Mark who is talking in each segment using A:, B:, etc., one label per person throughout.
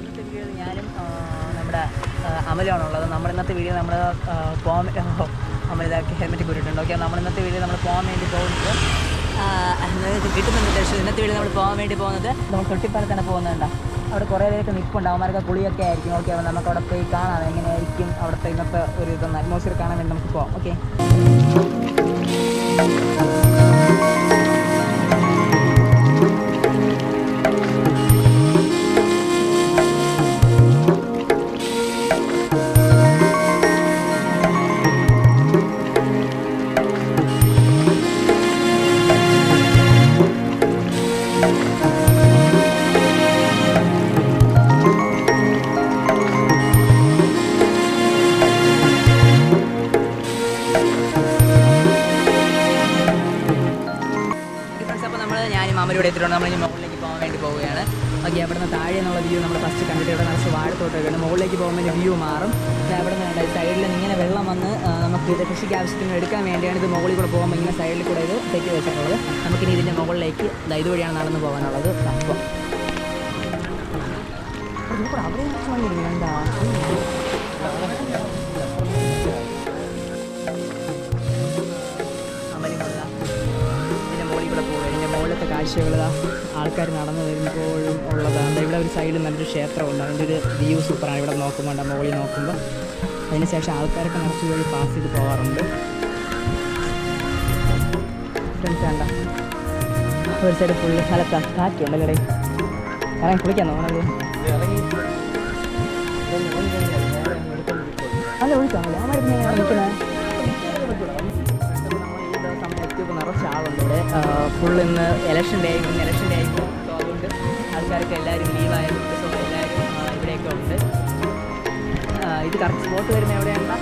A: ഇന്നത്തെ വീഡിയോയിൽ ഞാനും നമ്മുടെ അമലാണുള്ളത് നമ്മൾ ഇന്നത്തെ വീഡിയോ നമ്മൾ പോകാൻ അമലിതാക്കി ഹെൽമെറ്റ് കൂട്ടിയിട്ടുണ്ട്. ഓക്കെ നമ്മൾ ഇന്നത്തെ വീഡിയോ നമ്മൾ പോകാൻ വേണ്ടി പോകുന്നത് കിട്ടുന്നുണ്ട് പക്ഷേ ഇന്നത്തെ വീഡിയോ നമ്മൾ പോകാൻ വേണ്ടി പോകുന്നത് നമ്മൾ തൊട്ടിപ്പാലത്താണ് പോകുന്നുണ്ടോ. അവിടെ കുറേ പേരൊക്കെ നിൽപ്പുണ്ട് അവന്മാരൊക്കെ കുളിയൊക്കെ ആയിരിക്കും. ഓക്കെ അപ്പോൾ നമുക്ക് അവിടെ പോയി കാണാം. എങ്ങനെയായിരിക്കും അവിടുത്തെ ഇന്നത്തെ ഒരു ഇതൊന്ന് അറ്റ്മോസ്ഫിയർ കാണാൻ വേണ്ടി നമുക്ക് പോകാം ഓക്കെ. മാമലൂടെ എത്തിയിട്ടുണ്ട്. നമ്മൾ ഇനി മുകളിലേക്ക് പോകാൻ വേണ്ടി പോവുകയാണ്. ഓക്കെ അവിടെ നിന്ന് താഴെ എന്നുള്ള വ്യൂ നമ്മൾ ഫസ്റ്റ് കണ്ടിട്ട് ഇവിടെ നിറച്ച് വാഴത്തോട്ടൊക്കെയാണ് മുകളിലേക്ക് പോകുമ്പോൾ വ്യൂ മാറും. അവിടെ നിന്ന് സൈഡിൽ ഇങ്ങനെ വെള്ളം വന്ന് നമുക്ക് ഇത് കൃഷിക്ക് ആവശ്യത്തിന് എടുക്കാൻ വേണ്ടിയാണ് ഇത് മുകളിൽ കൂടെ പോകുമ്പോൾ ഇങ്ങനെ സൈഡിൽ കൂടെ ഇത് തെറ്റി വെച്ചിട്ടുള്ളത്. നമുക്കിനി ഇതിന്റെ മുകളിലേക്ക് ഇത് ഇതുവഴിയാണ് നടന്ന് പോകാനുള്ളത്. അപ്പോൾ അവിടെ. എന്താ? കാഴ്ചകൾ ആൾക്കാർ നടന്നു വരുമ്പോഴും ഉള്ളതാണ് ഇവിടെ ഒരു സൈഡിൽ നല്ലൊരു ക്ഷേത്രമുണ്ട്. അതിന്റെ ഒരു വ്യൂ സൂപ്പറാണ്. ഇവിടെ നോക്കുമ്പോൾ ഉണ്ട് മുകളിൽ നോക്കുമ്പോൾ. അതിനുശേഷം ആൾക്കാരൊക്കെ നിറച്ച് വഴി പാസ് ചെയ്ത് പോകാറുണ്ട് ഫ്രണ്ട്സ് വേണ്ട. ഒരു സൈഡ് ഫുള്ള് സ്ഥലത്ത് കടയിൽ ഇറങ്ങി കുളിക്കാൻ തോന്നുന്നത് അല്ല ഒഴിക്കാമല്ലോ ആ മരുന്ന് നിൽക്കുന്നത് ഫുൾ ഇന്ന് ഇലക്ഷൻ ഡേ ആയിരിക്കും ഇലക്ഷൻ ഡേ ആയിരിക്കും സോ അതുകൊണ്ട് ആൾക്കാർക്ക് എല്ലാവരും ലീവായാലും സോ എല്ലാവരും ഇവിടെയൊക്കെ ഉണ്ട്. ഇത് കറക്റ്റ് സ്പോട്ട് വരുന്ന എവിടെയാണ്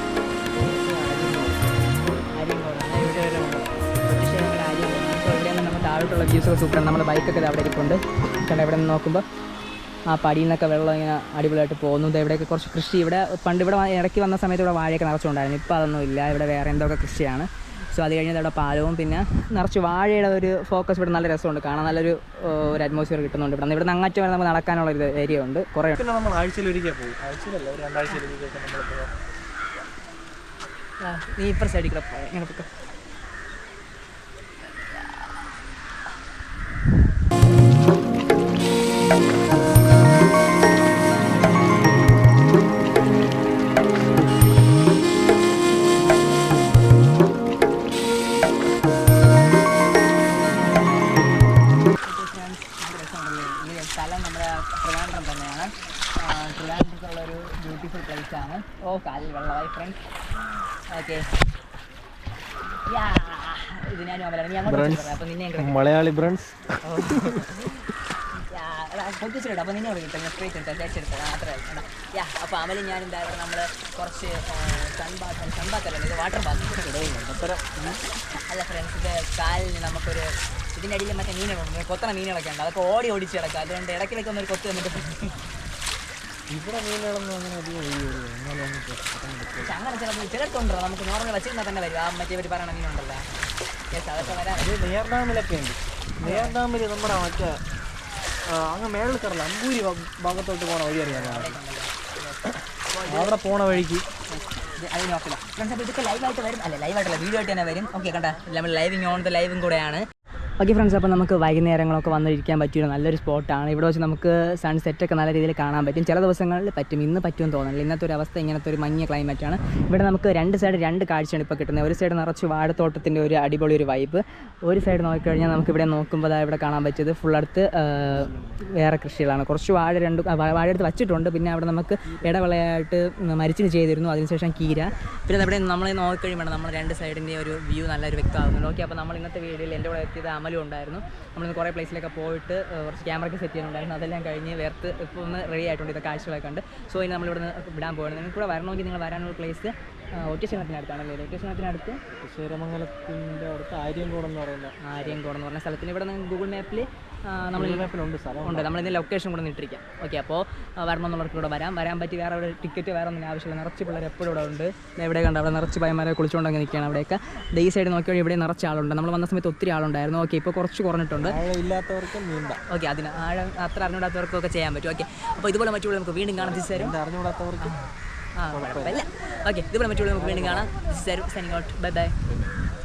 A: താഴോട്ടുള്ള വ്യൂസൊക്കെ സൂപ്പറാണ് നമ്മുടെ ബൈക്കൊക്കെ അവിടെ ഇരിപ്പുണ്ട് കാരണം ഇവിടെ നിന്ന് നോക്കുമ്പോൾ ആ പടിയിൽ നിന്നൊക്കെ വെള്ളം ഇങ്ങനെ അടിപൊളിയായിട്ട് പോകുന്നു. ദേ ഇവിടെയൊക്കെ കുറച്ച് കൃഷി ഇവിടെ പണ്ട് ഇവിടെ ഇറക്കി വന്ന സമയത്ത് ഇവിടെ വാഴയൊക്കെ നിറച്ചുണ്ടായിരുന്നു. ഇപ്പോൾ അതൊന്നും ഇല്ല. ഇവിടെ വേറെ എന്തൊക്കെ കൃഷിയാണ്? സോ അത് കഴിഞ്ഞാൽ അവിടെ പാലവും പിന്നെ നിറച്ച് വാഴയുടെ ഒരു ഫോക്കസ് ഇവിടെ നല്ല രസമുണ്ട്. കാണാൻ നല്ലൊരു ഒരു അറ്റ്മോസ്ഫിയർ കിട്ടുന്നുണ്ട് ഇവിടെ. ഇവിടെ അങ്ങറ്റം വരെ നമുക്ക് നടക്കാനുള്ള ഒരു ഏരിയ ഉണ്ട്. കുറേ
B: പിന്നെ നമ്മൾ ആഴ്ചയിൽ ഒരിക്കൽ പോകും ആഴ്ചയിലല്ല ഒരു രണ്ടാഴ്ചയിൽ ഒരിക്കലൊക്കെ നമ്മൾ
A: നീ ഇപ്പം സൈഡിൽ കൂടെ ഇങ്ങനെ ബ്യൂട്ടിഫുൾ പ്ലേസ് ആണ് ഓ കാലിൽ വെള്ളമായി ഫ്രണ്ട്സ് ഓക്കെ ഇത് നിന്നെ ഞാൻ
B: മലയാളി ബ്രണ്ട്സ്
A: പൊട്ടിച്ചിട്ട് അപ്പോൾ നിന്നെ വിളിക്കട്ടെ ഞാൻ സ്ട്രേറ്റ് എടുത്താൽ മാത്രമല്ല യാ അപ്പോൾ അമലും ഞാനും എന്തായാലും നമ്മൾ കുറച്ച് സൺബാത്ത് സൺബാത്തല്ല ഇത് വാട്ടർ ബാത്ത് അല്ല ഫ്രണ്ട്സ് ഇത് കാലിന് നമുക്കൊരു ഇതിന്റെ അടിയിൽ മറ്റേ മീനുകളുണ്ട്. കൊത്തണ മീനുകളൊക്കെ ഉണ്ട്. അതൊക്കെ ഓടി ഓടിച്ച് കിടക്കുക അതുകൊണ്ട് ഇടയ്ക്കിടയ്ക്ക് ഒന്നൊരു കൊത്ത് വന്നിട്ട്
B: ഇവിടെ മീനുകളൊന്നും അങ്ങനെ അധികം ഒഴി വരില്ല എന്നാലും.
A: പക്ഷെ അങ്ങനെ ചിലപ്പോൾ ചിലർക്കുണ്ടോ നമുക്ക് നോർമൽ വെച്ചിരുന്നാൽ തന്നെ വരും. ആ മറ്റേ പറ്റി പറയണ മീനുണ്ടല്ലോ. യെസ് അതൊക്കെ വരാം.
B: ഇത് നെയ്യാർ ഡാമിലൊക്കെ ഉണ്ട്. നെയ്യാർ ഡാമിൽ നമ്മുടെ മറ്റേ അങ്ങ് മേളിൽ കയറില്ല. അമ്പൂരി ഭാഗത്തോട്ട് പോണ വഴി അറിയാമോ അവിടെ പോണ വഴിക്ക്.
A: അത് നോക്കില്ല. ഫ്രണ്ട്സ് അപ്പോൾ ഇതൊക്കെ ലൈവായിട്ട് വരും. അല്ല ലൈവായിട്ടല്ല വീഡിയോ ആയിട്ട് തന്നെ വരും. ഓക്കെ കണ്ട? നമ്മൾ ലൈവിങ് ഓൺ ദ ലൈവും കൂടെയാണ്. ഓക്കെ ഫ്രണ്ട്സ് അപ്പോൾ നമുക്ക് വൈകുന്നേരങ്ങളൊക്കെ വന്നിരിക്കാൻ പറ്റിയൊരു നല്ലൊരു സ്പോട്ടാണ്. ഇവിടെ വെച്ച് നമുക്ക് സൺസെറ്റൊക്കെ നല്ല രീതിയിൽ കാണാൻ പറ്റും. ചില ദിവസങ്ങളിൽ പറ്റും. ഇന്ന് പറ്റുമെന്ന് തോന്നുന്നില്ല. ഇന്നത്തെ ഒരു അവസ്ഥ ഇങ്ങനത്തെ ഒരു മഞ്ഞ ക്ലൈമറ്റാണ് ഇവിടെ നമുക്ക് രണ്ട് സൈഡ് രണ്ട് കാഴ്ചയാണ് ഇപ്പോൾ കിട്ടുന്നത്. ഒരു സൈഡ് നിറച്ച് വാഴത്തോട്ടത്തിന്റെ ഒരു അടിപൊളി ഒരു വൈബ് ഒരു സൈഡ് നോക്കിക്കഴിഞ്ഞാൽ നമുക്ക് ഇവിടെ നോക്കുമ്പോൾ ഇവിടെ കാണാൻ പറ്റിയത് ഫുൾ അടുത്ത് വേറെ കൃഷികളാണ്. കുറച്ച് വാഴ രണ്ട് വാഴ എടുത്ത് വച്ചിട്ടുണ്ട്. പിന്നെ അവിടെ നമുക്ക് ഇടവിളയായിട്ട് മരിച്ചിന് ചെയ്തിരുന്നു. അതിനുശേഷം കീര. പിന്നെ അവിടെ നമ്മൾ നോക്കിക്കഴിയുമ്പോൾ നമ്മൾ രണ്ട് സൈഡിന്റെ ഒരു വ്യൂ നല്ലൊരു വ്യക്തമാകുന്നുണ്ട്. ഓക്കെ അപ്പോൾ നമ്മൾ ഇന്നത്തെ വീഡിയോയിൽ എന്റെ കൂടെ എത്തിയത് അമലും ഉണ്ടായിരുന്നു. നമ്മളിന്ന് കുറേ പ്ലേസിലൊക്കെ പോയിട്ട് കുറച്ച് ക്യാമറയ്ക്ക് സെറ്റ് ചെയ്യാനുണ്ടായിരുന്നു. അതെല്ലാം കഴിഞ്ഞ് വേർത്ത് ഇപ്പോൾ ഒന്ന് റെഡി ആയിട്ടുണ്ട് ഇതൊക്കെ കാഴ്ചകളൊക്കെ ഉണ്ട് സോ ഇനി നമ്മളിവിടെ നിന്ന് വിടാൻ പോകുന്നത് നിങ്ങൾക്ക് കൂടെ വരണമെങ്കിൽ നിങ്ങൾ വരാനുള്ള പ്ലേസ് ഒറ്റശനത്തിനടുത്താണല്ലേ ഒറ്റശനത്തിനടുത്ത്
B: ശ്രീരമംഗലത്തിന്റെ അടുത്ത് ആര്യൻകോട് എന്ന് പറയുന്ന
A: ആര്യങ്കോട് എന്ന് പറഞ്ഞ സ്ഥലത്തിന് ഇവിടെ നിന്ന് ഗൂഗിൾ മാപ്പിൽ നമ്മൾ
B: മാപ്പിലുണ്ട് സ്ഥലം
A: ഉണ്ട്. നമ്മൾ ഇതിന്റെ ലൊക്കേഷൻ കൂടെ ഇട്ടിരിക്കാം. ഓക്കെ അപ്പോൾ വരണമെന്നുള്ളവർക്ക് ഇവിടെ വരാം. വരാൻ പറ്റി വേറെ ഒരു ടിക്കറ്റ് വേറെ ഒന്നും ആവശ്യമില്ല. നിറച്ച് പിള്ളേർ എപ്പോഴും ഇവിടെ ഉണ്ട്. എവിടെ കണ്ട അവിടെ നിറച്ച് പയ്യന്മാരെ കുളിച്ചുകൊണ്ടൊക്കെ നിൽക്കുകയാണ് അവിടെയൊക്കെ. ഈ സൈഡ് നോക്കിയാൽ ഇവിടെ നിറച്ച് ആളുണ്ട്. നമ്മൾ വന്ന സമയത്ത് ഒത്തിരി ആളുണ്ടായിരുന്നു. ഓക്കെ ഇപ്പോൾ കുറച്ച് കുറഞ്ഞിട്ടുണ്ട്.
B: ഇല്ലാത്തവർക്ക് നീന്താം.
A: ഓക്കെ അതിന് ആഴം അത്ര അറിഞ്ഞൂടാത്തവർക്കൊക്കെ ചെയ്യാൻ പറ്റും. ഓക്കെ അപ്പോൾ ഇതുപോലെ മറ്റുള്ള നമുക്ക് വീണ്ടും കാണാൻ തിരിച്ചു തരും
B: ഇത് അറിഞ്ഞുകൂടാത്തവർക്ക്
A: ആ ഓക്കെ ഇതുപോലെ മറ്റുള്ള നമുക്ക് വീണ്ടും കാണാം. തരും ഔട്ട് ബൈ ബൈ